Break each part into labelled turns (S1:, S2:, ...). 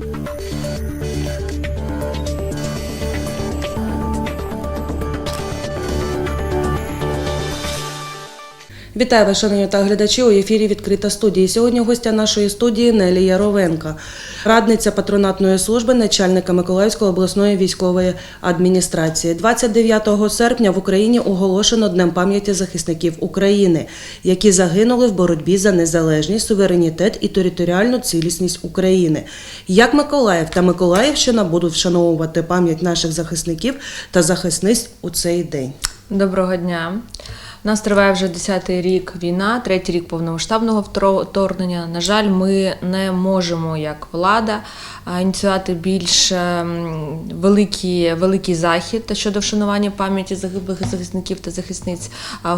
S1: Música Вітаю вас, шановні та глядачі. У ефірі відкрита студія. Сьогодні гостя нашої студії Нелі Яровенка, радниця патронатної служби начальника Миколаївської обласної військової адміністрації. 29 серпня в Україні оголошено Днем пам'яті захисників України, які загинули в боротьбі за незалежність, суверенітет і територіальну цілісність України. Як Миколаїв та Миколаївщина будуть вшановувати пам'ять наших захисників та захисниць у цей день.
S2: Доброго дня. У нас триває вже 10-й рік війна, третій рік повномасштабного вторгнення. На жаль, ми не можемо як влада ініціювати більш ем, великий, великий захід щодо вшанування пам'яті загиблих захисників та захисниць.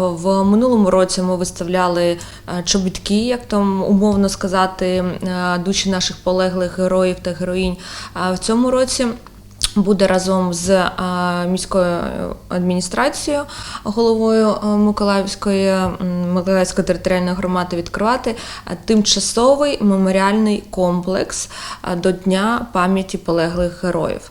S2: В минулому році ми виставляли чобітки, як там умовно сказати, душі наших полеглих героїв та героїнь. В цьому році буде разом з е, міською адміністрацією, головою е, Миколаївської Миколаївської територіальної громади відкривати е, тимчасовий меморіальний комплекс до Дня пам'яті полеглих героїв.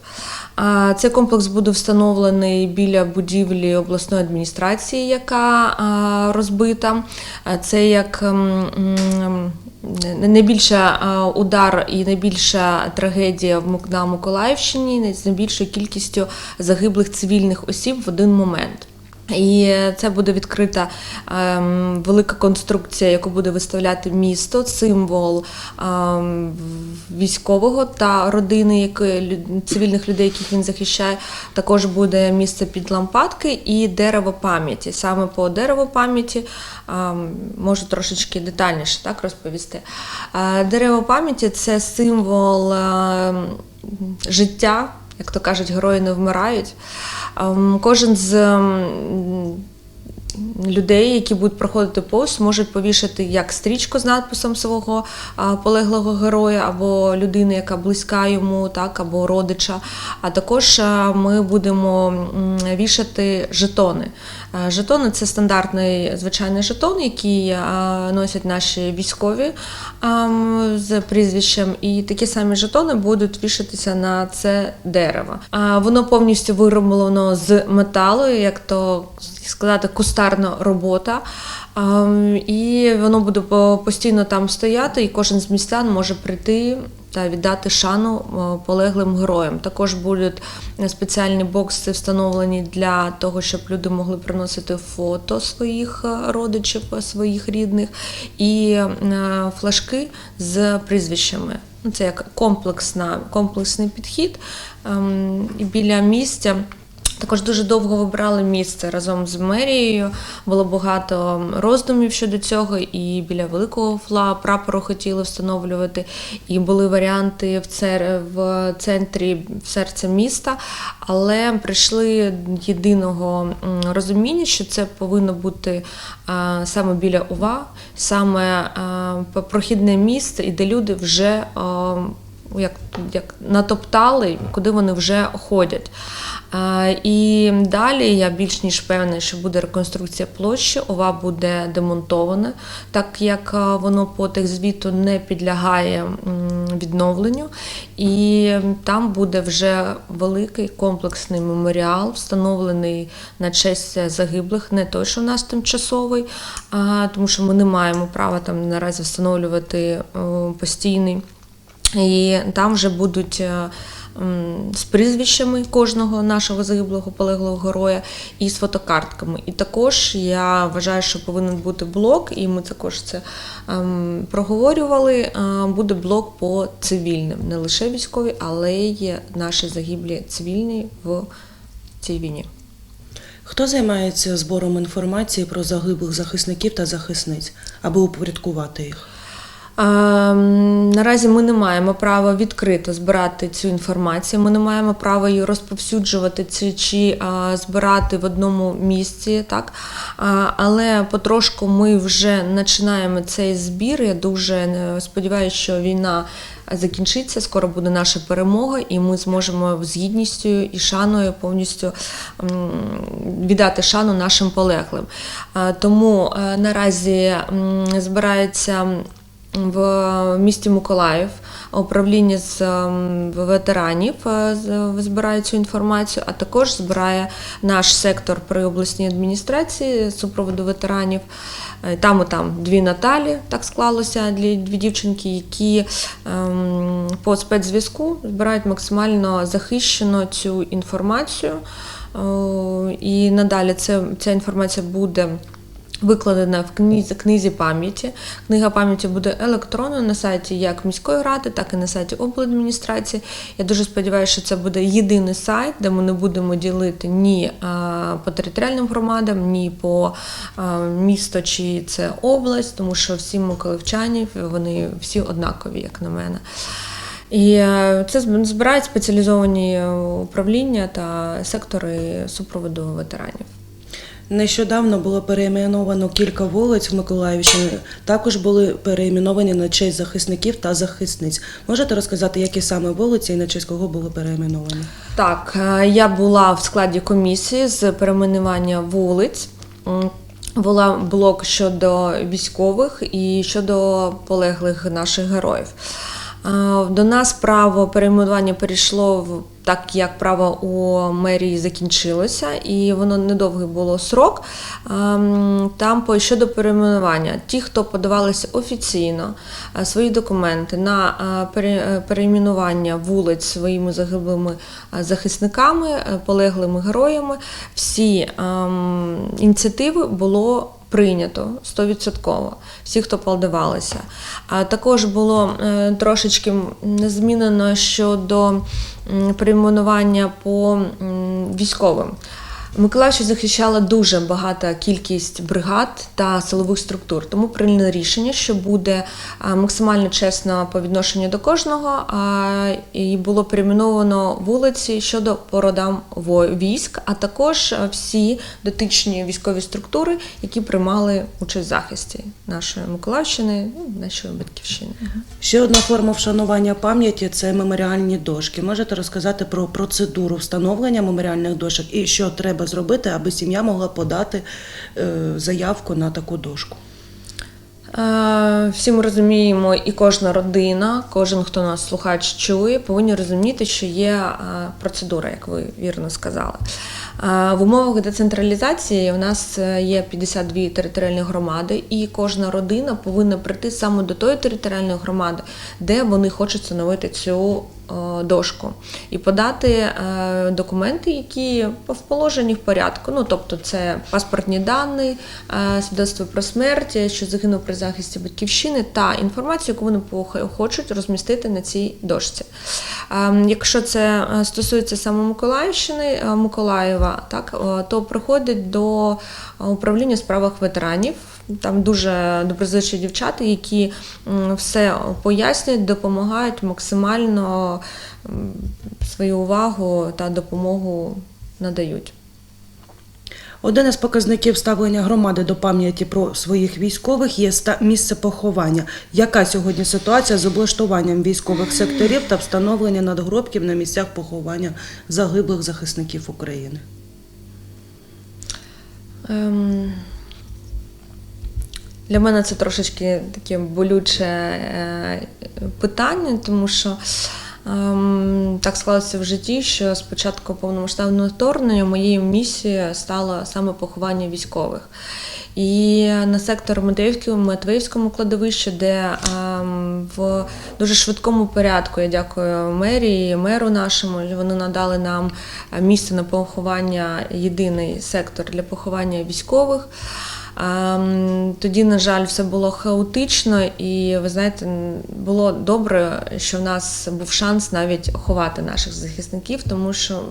S2: Цей комплекс буде встановлений біля будівлі обласної адміністрації, яка розбита. Це як найбільша удар і найбільша трагедія на Миколаївщині з найбільшою кількістю загиблих цивільних осіб в один момент. І це буде відкрита ем, велика конструкція, яку буде виставляти місто, символ ем, військового та родини лю- цивільних людей, яких він захищає. Також буде місце під лампадки і дерево пам'яті. Саме по дереву пам'яті ем, можу трошечки детальніше так розповісти. Е, Дерево пам'яті це символ ем, життя, як то кажуть, герої не вмирають. Ем, Кожен з людей, які будуть проходити повз, можуть повішати як стрічку з надписом свого полеглого героя або людини, яка близька йому, так, або родича. А також ми будемо вішати жетони. Жетони це стандартний звичайний жетон, який носять наші військові з прізвищем. І такі самі жетони будуть вішатися на це дерево. Воно повністю вироблено з металу, як то сказати, кустарна робота. І воно буде постійно там стояти, і кожен з містян може прийти та віддати шану е, полеглим героям. Також будуть спеціальні бокси встановлені для того, щоб люди могли приносити фото своїх е, родичів, своїх рідних, і е, флажки з прізвищами. Ну, Це як комплексна, комплексний підхід. Ем, І біля місця. Також дуже довго вибирали місце разом з мерією. Було багато роздумів щодо цього, і біля великого фла прапору хотіли встановлювати. І були варіанти в цер... в центрі в серце міста, але прийшли єдиного розуміння, що це повинно бути а, саме біля УВА, саме а, прохідне місце, і де люди вже. а, як, як натоптали, куди вони вже ходять. А, і далі я більш ніж певна, що буде реконструкція площі, ова буде демонтована, так як воно по техзвіту не підлягає відновленню. І там буде вже великий комплексний меморіал, встановлений на честь загиблих, не той, що у нас тимчасовий, а, тому що ми не маємо права там наразі встановлювати постійний. І там вже будуть е, з прізвищами кожного нашого загиблого полеглого героя і з фотокартками. І також я вважаю, що повинен бути блок, і ми також це ем, проговорювали. е, Буде блок по цивільним, не лише військові, але й наші загиблі цивільні в цій війні.
S1: Хто займається збором інформації про загиблих захисників та захисниць, аби упорядкувати їх?
S2: Ем, Наразі ми не маємо права відкрито збирати цю інформацію. Ми не маємо права її розповсюджувати чи, чи збирати в одному місці. Так? Але потрошку ми вже починаємо цей збір. Я дуже е, сподіваюся, що війна закінчиться, скоро буде наша перемога, і ми зможемо з гідністю і шаною повністю віддати шану нашим полеглим. Тому е, наразі збирається в місті Миколаїв управління з ем, ветеранів е, збирає цю інформацію, а також збирає наш сектор при обласній адміністрації супроводу ветеранів. Е, Там і там дві Наталі, так склалося, дві, дві дівчинки, які ем, по спецзв'язку збирають максимально захищено цю інформацію. І надалі ця інформація буде викладена в книзі, книзі пам'яті. Книга пам'яті буде електронною на сайті як міської ради, так і на сайті обладміністрації. Я дуже сподіваюся, що це буде єдиний сайт, де ми не будемо ділити ні а, по територіальним громадам, ні по а, місто чи це область, тому що всі миколаївчані, вони всі однакові, як на мене. І е, це збирають спеціалізовані е, управління та сектори супроводу ветеранів.
S1: Нещодавно було перейменовано кілька вулиць в Миколаївщині. Також були перейменовані на честь захисників та захисниць. Можете розказати, які саме вулиці і на честь кого були перейменовані?
S2: Так, е, я була в складі комісії з перейменування вулиць. Була блок щодо військових і щодо полеглих наших героїв. Е, До нас право перейменування перейшло так, як право у мерії закінчилося, і воно недовгий було срок. Ем, Там по щодо перейменування, ті, хто подавалися офіційно е, свої документи на е, перейменування вулиць своїми загиблими захисниками, полеглими героями, всі ем, ініціативи було прийнято 100%. Всі, хто подавалися. А також було е, трошечки змінено щодо перейменування по військовим. Миколаївщина захищала дуже багата кількість бригад та силових структур, тому прийняли рішення, що буде максимально чесно по відношенню до кожного, а, і було перейменовано вулиці щодо по родам військ, а також всі дотичні військові структури, які приймали участь в захисті нашої Миколаївщини, ну, нашої батьківщини.
S1: Ще одна форма вшанування пам'яті це меморіальні дошки. Можете розказати про процедуру встановлення меморіальних дошок і що треба зробити, аби сім'я могла подати е, заявку на таку дошку?
S2: Е, Всі ми розуміємо, і кожна родина, кожен, хто нас слухач чує, повинні розуміти, що є е, процедура, як ви вірно сказали. В умовах децентралізації у нас е, є 52 територіальні громади, і кожна родина повинна прийти саме до тої територіальної громади, де вони хочуть встановити цю е, дошку, і подати е, документи, які в положенні в порядку. Ну, тобто, це паспортні дані, свідоцтво про смерть, що загинув при захисті батьківщини, та інформацію, яку вони хочуть розмістити на цій дошці. Е, Якщо це стосується саме Миколаївщини, е, Миколаєва, так, е, то приходить до е, управління справах ветеранів. Там дуже доброзичні дівчата, які все пояснюють, допомагають максимально свою увагу та допомогу надають.
S1: Один із показників ставлення громади до пам'яті про своїх військових є місце поховання. Яка сьогодні ситуація з облаштуванням військових секторів та встановлення надгробків на місцях поховання загиблих захисників України?
S2: Ем, Для мене це трошечки таке болюче е, питання, тому що ем, так склалося в житті, що спочатку повномасштабного вторгнення моєю місією стало саме поховання військових. І на сектор Матвіївському, Матвіївському кладовищі, де ем, в дуже швидкому порядку, я дякую мерії, меру нашому, вони надали нам місце на поховання, єдиний сектор для поховання військових. Тоді, на жаль, все було хаотично, і ви знаєте, було добре, що в нас був шанс навіть ховати наших захисників, тому що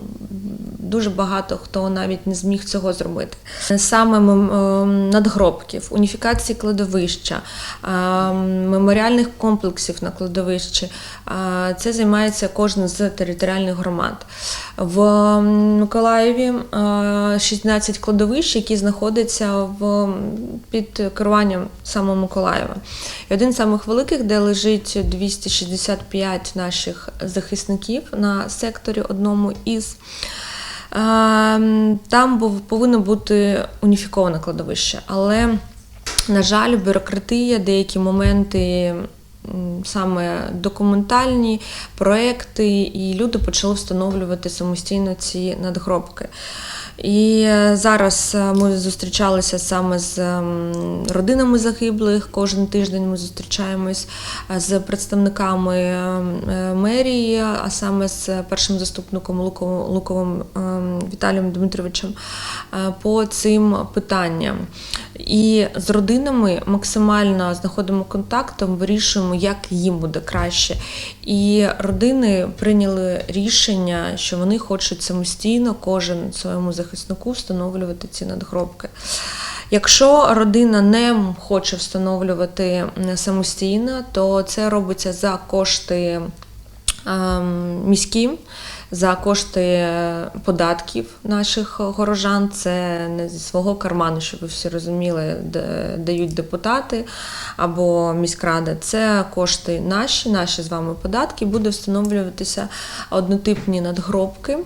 S2: дуже багато хто навіть не зміг цього зробити. Саме ем, надгробків, уніфікації кладовища, ем, меморіальних комплексів на кладовищі. Це займається кожна з територіальних громад. В Миколаєві е, 16 кладовищ, які знаходяться в, під керуванням саме Миколаєва. І один з самих великих, де лежить 265 наших захисників на секторі одному із. Ем, Там повинно бути уніфіковане кладовище, але, на жаль, бюрократія, деякі моменти саме документальні проекти, і люди почали встановлювати самостійно ці надгробки. І е, зараз е, ми зустрічалися саме з ем, родинами загиблих. Кожен тиждень ми зустрічаємось е, з представниками е, е, мерії, а саме з першим заступником Луковим, ем, Віталієм Дмитровичем по цим питанням. І з родинами максимально знаходимо контактом, вирішуємо, як їм буде краще. І родини прийняли рішення, що вони хочуть самостійно кожен своєму захиснику встановлювати ці надгробки. Якщо родина не хоче встановлювати самостійно, то це робиться за кошти міські, за кошти податків наших горожан. Це не зі свого карману, щоб ви всі розуміли, де дають депутати або міськрада. Це кошти наші, наші з вами податки. Буде встановлюватися однотипні надгробки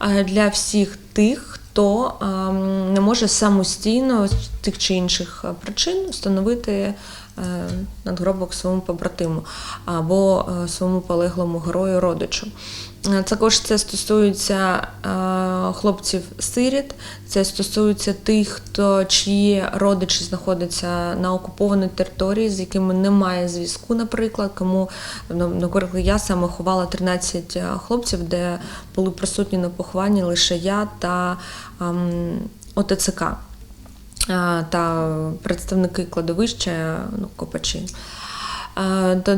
S2: е, для всіх тих, хто ем, не може самостійно з тих чи інших е, причин встановити е, надгробок своєму побратиму або е, своєму полеглому герою родичу. Е, Також це стосується е, хлопців-сиріт, це стосується тих, хто чиї родичі знаходяться на окупованій території, з якими немає зв'язку, наприклад. Кому ну, наприклад, я саме ховала 13 хлопців, де були присутні на похованні лише я та ем, ОТЦК та представники кладовища, ну, копачі.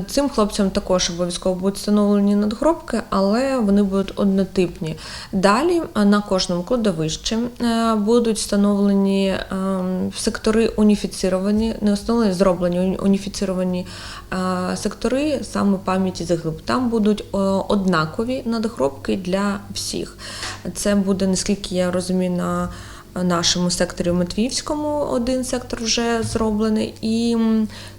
S2: Цим хлопцям також обов'язково будуть встановлені надгробки, але вони будуть однотипні. Далі на кожному кладовищі е, будуть встановлені ем, сектори уніфіціровані, не встановлені, зроблені уні- уніфіціровані е, сектори саме пам'яті загиблих. Там будуть е, однакові надгробки для всіх. Це буде, наскільки я розумію, на нашому секторі Матвіївському один сектор вже зроблений, і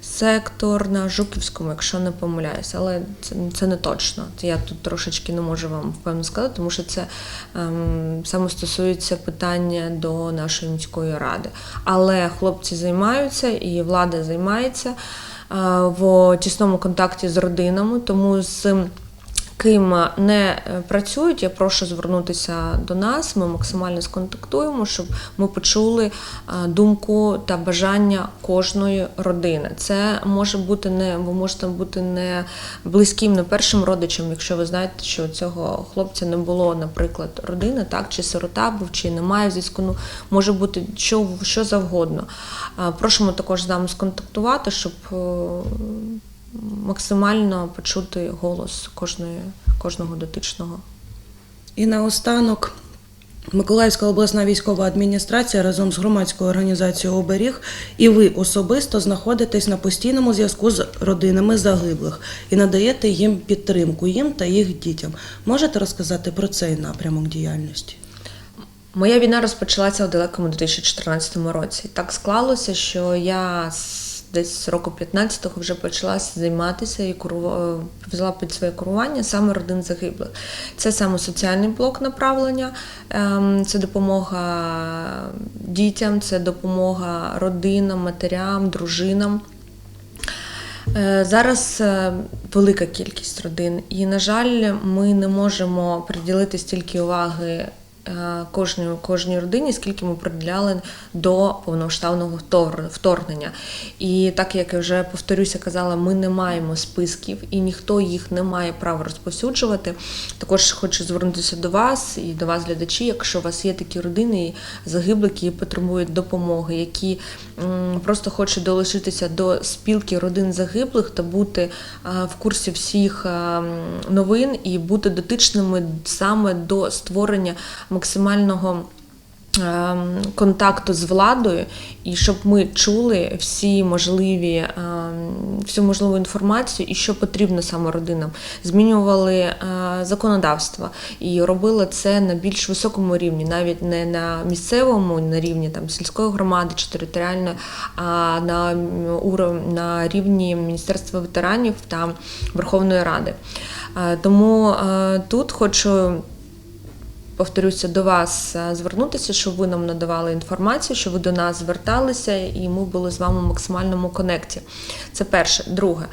S2: сектор на Жуківському, якщо не помиляюсь, але це, це не точно. Я тут трошечки не можу вам впевнено сказати, тому що це ем, саме стосується питання до нашої міської ради. Але хлопці займаються і влада займається е, в тісному контакті з родинами, тому з ким не е, працюють, я прошу звернутися до нас. Ми максимально сконтактуємо, щоб ми почули е, думку та бажання кожної родини. Це може бути не ви можете бути не близьким, не першим родичем, якщо ви знаєте, що цього хлопця не було, наприклад, родини, так чи сирота був, чи немає зв'язку. Ну, може бути що, що завгодно. Е, Просимо також з нами сконтактувати, щоб е, максимально почути голос кожної, кожного дотичного.
S1: І наостанок Миколаївська обласна військова адміністрація разом з громадською організацією Оберіг і ви особисто знаходитесь на постійному зв'язку з родинами загиблих і надаєте їм підтримку їм та їх дітям. Можете розказати про цей напрямок діяльності?
S2: Моя війна розпочалася у далекому 2014 році. Так склалося, що я десь року 15-го вже почала займатися і куру- е, взяла під своє керування саме родин загиблих. Це саме соціальний блок направлення, ем, це допомога дітям, це допомога родинам, матерям, дружинам. Е, Зараз е, велика кількість родин, і, на жаль, ми не можемо приділити стільки уваги кожній, кожній родині, скільки ми приділяли до повномасштабного втор- вторгнення. І так як я вже повторюся, казала, ми не маємо списків і ніхто їх не має права розповсюджувати. Також хочу звернутися до вас і до вас, глядачі, якщо у вас є такі родини і загиблі, які потребують допомоги, які просто хочуть долучитися до спілки родин загиблих та бути в курсі всіх новин і бути дотичними саме до створення максимального. ем, Контакту з владою, і щоб ми чули всі можливі ем, всю можливу інформацію і що потрібно саме родинам. Змінювали е, законодавство і робили це на більш високому рівні, навіть не на місцевому на рівні там сільської громади чи територіальної, а на на рівні Міністерства ветеранів та Верховної Ради. Е, Тому е, тут хочу повторюся, до вас е, звернутися, щоб ви нам надавали інформацію, щоб ви до нас зверталися, і ми були з вами в максимальному конекті. Це перше. Друге,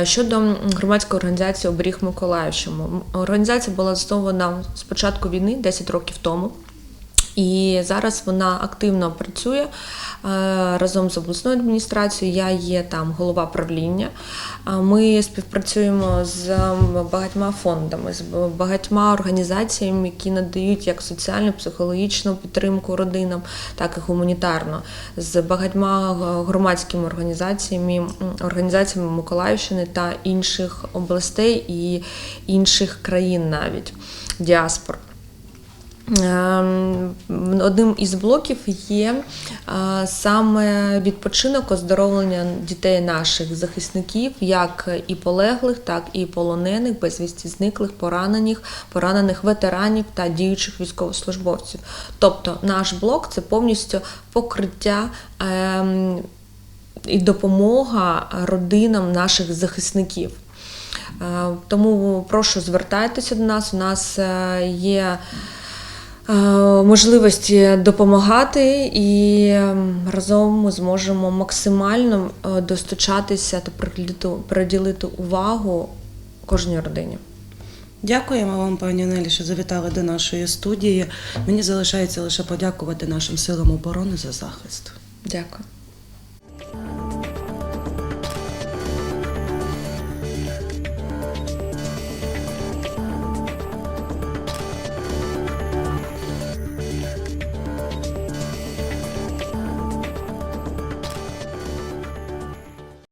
S2: е, щодо громадської організації Оберіг Миколаївщину. Організація була заснована з початку війни 10 років тому. І зараз вона активно працює е, разом з обласною адміністрацією. Я є там голова правління. Ми співпрацюємо з багатьма фондами, з багатьма організаціями, які надають як соціальну, психологічну підтримку родинам, так і гуманітарну, з багатьма громадськими організаціями, організаціями Миколаївщини та інших областей і інших країн навіть діаспор. Ем, Одним із блоків є е, саме відпочинок, оздоровлення дітей наших захисників, як і полеглих, так і полонених, безвісті зниклих, поранених, поранених ветеранів та діючих військовослужбовців. Тобто наш блок це повністю покриття. ем, І допомога родинам наших захисників. Е, Тому прошу звертайтеся до нас. У нас е, є можливості допомагати, і ем, разом ми зможемо максимально е, достучатися та приділити увагу кожній родині.
S1: Дякуємо вам, пані Нелі, що завітали до нашої студії. Мені залишається лише подякувати нашим силам оборони за захист.
S2: Дякую.